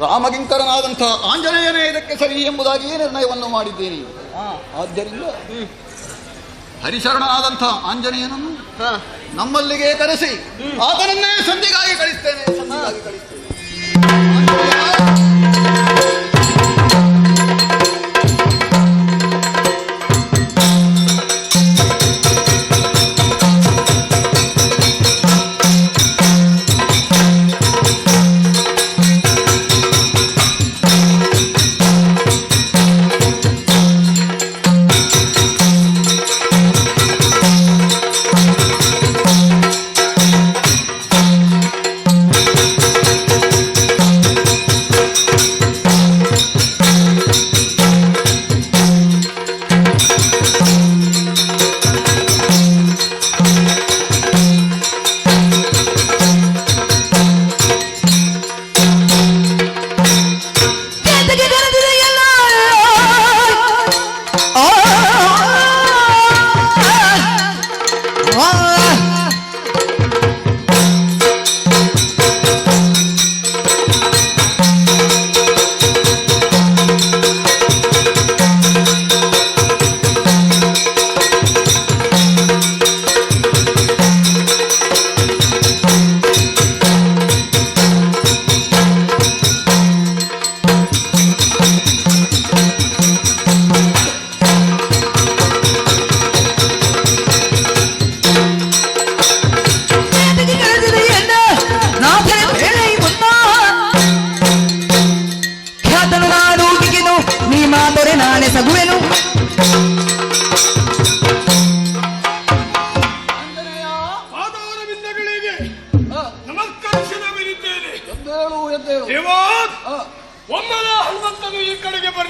ರಾಮಕಿಂಕರನಾದಂಥ ಆಂಜನೇಯನೇ ಇದಕ್ಕೆ ಸರಿ ಎಂಬುದಾಗಿ ನಿರ್ಣಯವನ್ನು ಮಾಡಿದ್ದೇನೆ. ಆದ್ದರಿಂದ ಹರಿಶರಣನಾದಂಥ ಆಂಜನೇಯನನ್ನು ನಮ್ಮಲ್ಲಿಗೆ ಕರೆಸಿ. ಆತನನ್ನೇ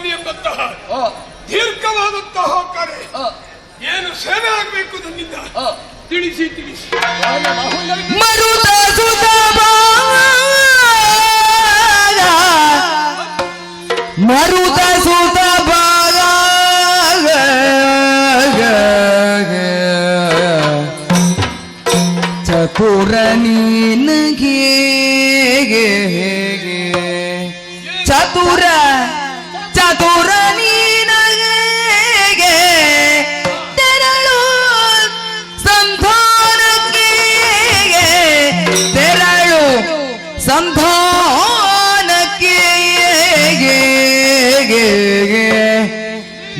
ಬರಲಿ ಎಂಬಂತಹ ದೀರ್ಘವಾದಂತಹ ಕರೆ ಆ, ಏನು ಸೇವೆ ಆಗಬೇಕು ನನ್ನಿಂದ. ತಿಳಿಸಿ ತಿಳಿಸಿ. ಮರುದ ಸುತ ಚತುರ ನೀನಗೆ ಸಂಧಾನಕ್ಕೆ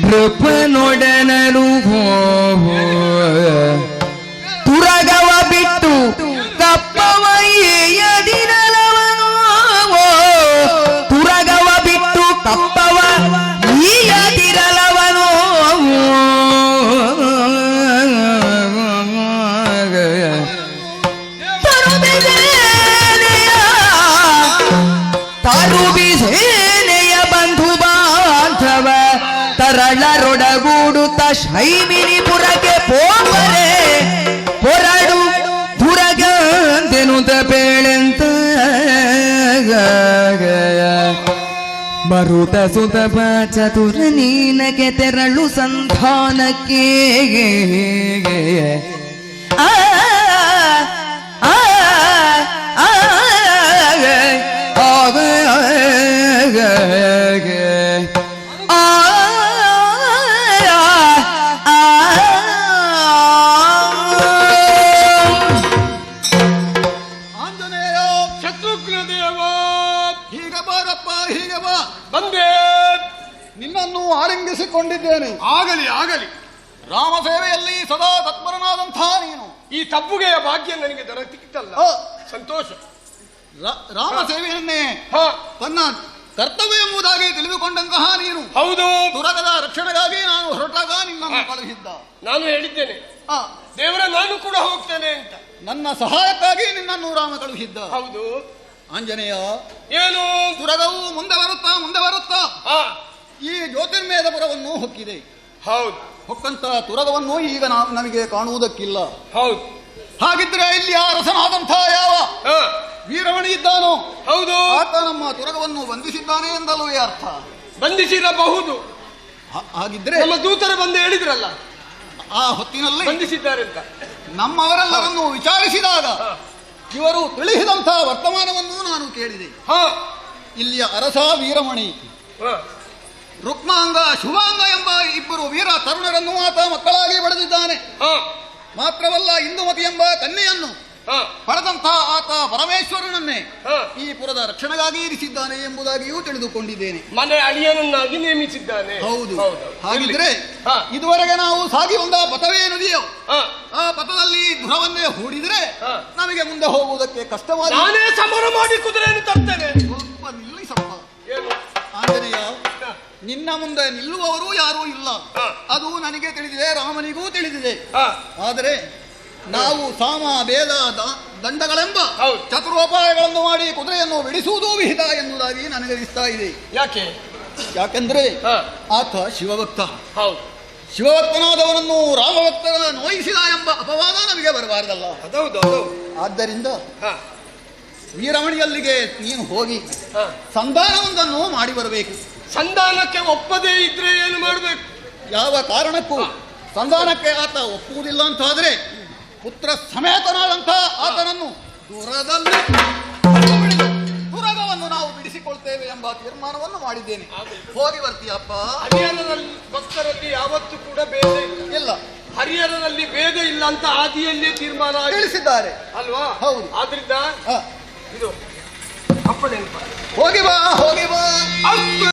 ನೃಪನೊಡನಲು ತುರಗವ ತರಳರೊಡಗೂಡುತ್ತ ಶೈಮಿನಿಪುರಕ್ಕೆ ಪೋಪರೆ ಹೊರಡು ದುರಗಂತೆನುತ ಬೇಳೆಂತ ಮರುತ ಸುತ ಚತುರ ನೀನಗೆ ತೆರಳು ಸಂಧಾನಕ್ಕೆ. ಆ ಆಗಲಿ ಆಗಲಿ. ರಾಮ ಸೇವೆಯಲ್ಲಿ ಸದಾ ತತ್ಪರನಾದಂಥ ನೀನು. ಈ ತಬ್ಬುಗೆಯ ಭಾಗ್ಯ ನನಗೆ ದೊರಕಿತ್ತಲ್ಲ ಸಂತೋಷ. ರಾಮ ಸೇವೆಯನ್ನೇ ಹ. ತನ್ನ ಕರ್ತವ್ಯ ಎಂಬುದಾಗಿ ತಿಳಿದುಕೊಂಡಂತಹ ನೀನು. ಹೌದು. ದುರಗದ ರಕ್ಷಣೆಗಾಗಿ ನಾನು ಹೊರಟಾಗ ನಿನ್ನನ್ನು ಕಳುಹಿಸಿದ್ದ ಕಳುಹಿದ್ದ. ನಾನು ಹೇಳಿದ್ದೇನೆ. ದೇವರ ನಾನು ಕೂಡ ಹೋಗ್ತೇನೆ ಅಂತ. ನನ್ನ ಸಹಾಯಕ್ಕಾಗಿ ನಿನ್ನನ್ನು ರಾಮ ಕಳುಹಿದ್ದ. ಹೌದು. ಆಂಜನೇಯ ಏನು? ದುರಗವು ಮುಂದೆ ಬರುತ್ತಾ ಮುಂದೆ ಬರುತ್ತಾ? ಹಾ. ಈ ಜ್ಯೋತಿರ್ಮೇಧಪುರವನ್ನು ಹೊಕ್ಕಿದೆ. ಹೌದು. ಹೊಕ್ಕಂತ ತುರಗವನ್ನು ಈಗ ನಮಗೆ ಕಾಣುವುದಕ್ಕಿಲ್ಲ. ಹೌದು. ಹಾಗಿದ್ರೆ ಇಲ್ಲಿ ಆ ರಸನಾದಂತಹ ಯಾವ? ವೀರವಣಿ ವೀರಮಣಿ ಇದ್ದಾನೋ? ಹೌದು. ಆತ ನಮ್ಮ ತುರಗವನ್ನು ಬಂಧಿಸಿದ್ದಾನೆ ಈ ಅರ್ಥ? ಬಂಧಿಸಿರಬಹುದು. ಹಾಗಿದ್ರೆ ನಮ್ಮ ದೂತರು ಬಂದು ಹೇಳಿದ್ರಲ್ಲ. ಆ ಹೊತ್ತಿನಲ್ಲಿ ಬಂಧಿಸಿದ್ದಾರೆ ಅಂತ ನಮ್ಮವರೆಲ್ಲರನ್ನು ವಿಚಾರಿಸಿದಾಗ ಇವರು ತಿಳಿಸಿದಂತಹ ವರ್ತಮಾನವನ್ನು ನಾನು ಕೇಳಿದೆ. ಹಾ. ಇಲ್ಲಿಯ ಅರಸ ವೀರಮಣಿ. ರುಕ್ಮಾಂಗ ಶುಭಾಂಗ ಎಂಬ ಇಬ್ಬರು ವೀರ ತರುಣರನ್ನು ಆತ ಮಕ್ಕಳಾಗಿ ಪಡೆದಿದ್ದಾನೆ ಹ. ಮಾತ್ರವಲ್ಲ ಇಂದುಮತಿ ಎಂಬ ಕನ್ಯೆಯನ್ನು. ಪಡೆದಂತಹ ಆತ ಪರಮೇಶ್ವರನನ್ನೇ. ಈ ಪುರದ ರಕ್ಷಣೆಗಾಗಿ ಇರಿಸಿದ್ದಾನೆ ಎಂಬುದಾಗಿಯೂ ತಿಳಿದುಕೊಂಡಿದ್ದೇನೆ ಮನೆ ಅಳಿಯನನ್ನಾಗಿ ನೇಮಿಸಿದ್ದಾನೆ ಹೌದು ಹೌದು. ಹಾಗಿದ್ರೆ. ಇದುವರೆಗೆ ನಾವು ಸಾಗಿ ಬಂದ ಪಥವೇ ನದಿಯೋ. ಆ ಪಥದಲ್ಲಿ ದುರವನ್ನೇ ಹೂಡಿದ್ರೆ. ನಮಗೆ ಮುಂದೆ ಹೋಗುವುದಕ್ಕೆ ಕಷ್ಟವಾದ ನಾನೇ ಸಮರ ಮಾಡಿ ಕುದುರೆಯನ್ನು ತರ್ತೇನೆ ಸ್ವಲ್ಪ ಹ. ನಿನ್ನ ಮುಂದೆ ನಿಲ್ಲುವವರು ಯಾರೂ ಇಲ್ಲ. ಅದು ನನಗೆ ತಿಳಿದಿದೆ ರಾಮನಿಗೂ ತಿಳಿದಿದೆ. ಆದರೆ ನಾವು ಸಾಮ ಬೇದ ದಂಡಗಳೆಂಬ. ಚತುರೋಪಾಯಗಳನ್ನು ಮಾಡಿ ಕುದುರೆಯನ್ನು ಬಿಡಿಸುವುದೂ ವಿಹಿತ ಎನ್ನುವುದಾಗಿ ನನಗೆ ಅನಿಸ್ತಾ ಇದೆ. ಯಾಕೆ? ಯಾಕೆಂದ್ರೆ. ಆತ ಶಿವಭಕ್ತ. ಶಿವಭಕ್ತನಾದವನನ್ನು ರಾಮಭಕ್ತರ ನೋಯಿಸಿದ ಎಂಬ ಅಪವಾದ ನಮಗೆ ಬರಬಾರದಲ್ಲ. ಆದ್ದರಿಂದ. ವೀರಮಣಿಯಲ್ಲಿಗೆ ನೀನು ಹೋಗಿ. ಸಂಧಾನವೊಂದನ್ನು ಮಾಡಿ ಬರಬೇಕು. ಸಂಧಾನಕ್ಕೆ ಒಪ್ಪದೇ ಇದ್ರೆ ಏನು ಮಾಡ್ಬೇಕು? ಯಾವ ಕಾರಣಕ್ಕೂ ಸಂಧಾನಕ್ಕೆ ಆತ ಒಪ್ಪುವುದಿಲ್ಲ ಅಂತಾದ್ರೆ ಪುತ್ರ ಸಮೇತನಾದಂಥ ಆತನನ್ನು ದೂರದಲ್ಲಿ ದೂರಗವನ್ನು ನಾವು ಬಿಡಿಸಿಕೊಳ್ತೇವೆ ಎಂಬ ತೀರ್ಮಾನವನ್ನು ಮಾಡಿದ್ದೇನೆ. ಹೋಗಿ. ಬರ್ತೀಯಪ್ಪ ಹರಿಹರದಲ್ಲಿ ಭಕ್ತರಲ್ಲಿ ಯಾವತ್ತೂ ಕೂಡ ಭೇದ ಇಲ್ಲ. ಹರಿಹರದಲ್ಲಿ ಭೇದ ಇಲ್ಲ ಅಂತ ಆದಿಯಲ್ಲೇ ತೀರ್ಮಾನ ತಿಳಿಸಿದ್ದಾರೆ. ಅಲ್ವಾ? ಹೌದು. ಆದ್ರಿಂದ ಇದು ಇದು ನೆನಪ ಹೋಗಿ ಬಾ ಹೋಗಿ ಬಾ. ಅಪ್ಪ